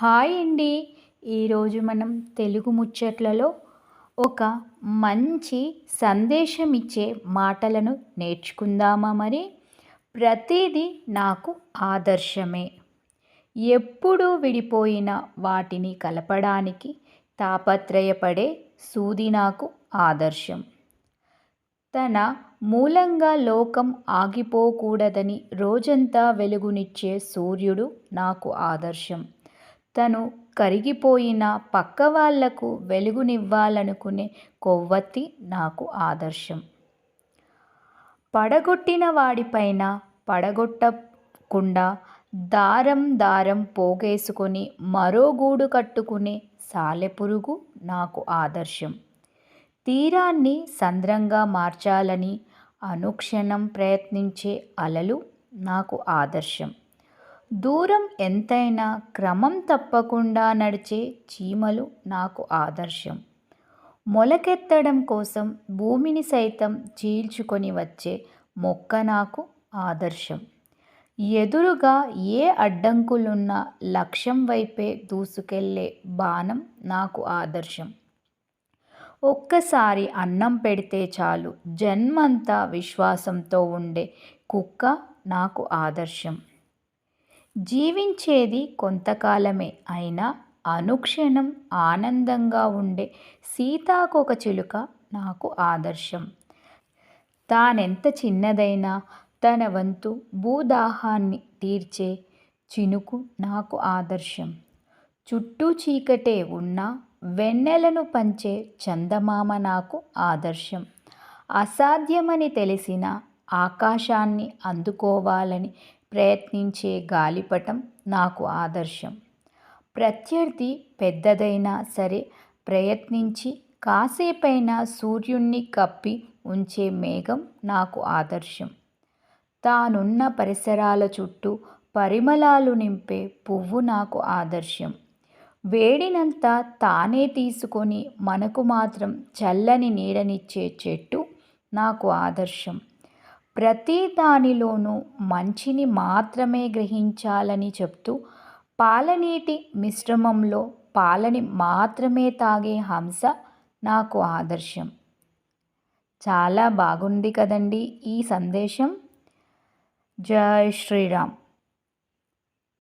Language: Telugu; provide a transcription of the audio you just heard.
హాయ్ అండి. ఈరోజు మనం తెలుగు ముచ్చట్లలో ఒక మంచి సందేశం ఇచ్చే మాటలను నేర్చుకుందామా మరి? ప్రతిదీ నాకు ఆదర్శమే. ఎప్పుడు విడిపోయిన వాటిని కలపడానికి తాపత్రయపడే సూది నాకు ఆదర్శం. తన మూలంగా లోకం ఆగిపోకూడదని రోజంతా వెలుగునిచ్చే సూర్యుడు నాకు ఆదర్శం. తను కరిగిపోయిన పక్క వాళ్ళకు వెలుగునివ్వాలనుకునే కొవ్వొత్తి నాకు ఆదర్శం. పడగొట్టిన వాడిపైన పడగొట్టకుండా దారం దారం పోగేసుకొని మరో గూడు కట్టుకునే సాలెపురుగు నాకు ఆదర్శం. తీరాన్ని సంద్రంగా మార్చాలని అనుక్షణం ప్రయత్నించే అలలు నాకు ఆదర్శం. దూరం ఎంతైనా క్రమం తప్పకుండా నడిచే చీమలు నాకు ఆదర్శం. మొలకెత్తడం కోసం భూమిని సైతం చీల్చుకొని వచ్చే మొక్క నాకు ఆదర్శం. ఎదురుగా ఏ అడ్డంకులున్నా లక్ష్యం వైపే దూసుకెళ్ళే బాణం నాకు ఆదర్శం. ఒక్కసారి అన్నం పెడితే చాలు జన్మంతా విశ్వాసంతో ఉండే కుక్క నాకు ఆదర్శం. జీవించేది కొంతకాలమే అయినా అనుక్షణం ఆనందంగా ఉండే సీతాకొక చిలుక నాకు ఆదర్శం. తానెంత చిన్నదైనా తన వంతు భూదాహాన్ని తీర్చే చినుకు నాకు ఆదర్శం. చుట్టూ చీకటే ఉన్నా వెన్నెలను పంచే చందమామ నాకు ఆదర్శం. అసాధ్యమని తెలిసిన ఆకాశాన్ని అందుకోవాలని ప్రయత్నించే గాలిపటం నాకు ఆదర్శం. ప్రత్యర్థి పెద్దదైనా సరే ప్రయత్నించి కాసేపైనా సూర్యుణ్ణి కప్పి ఉంచే మేఘం నాకు ఆదర్శం. తానున్న పరిసరాల చుట్టూ పరిమళాలు నింపే పువ్వు నాకు ఆదర్శం. వేడినంతా తానే తీసుకొని మనకు మాత్రం చల్లని నీడనిచ్చే చెట్టు నాకు ఆదర్శం. ప్రతి దానిలోనూ మంచిని మాత్రమే గ్రహించాలని చెప్తూ పాలనీటి మిశ్రమంలో పాలని మాత్రమే తాగే హంస నాకు ఆదర్శం. చాలా బాగుంది కదండి ఈ సందేశం. జై శ్రీరామ్.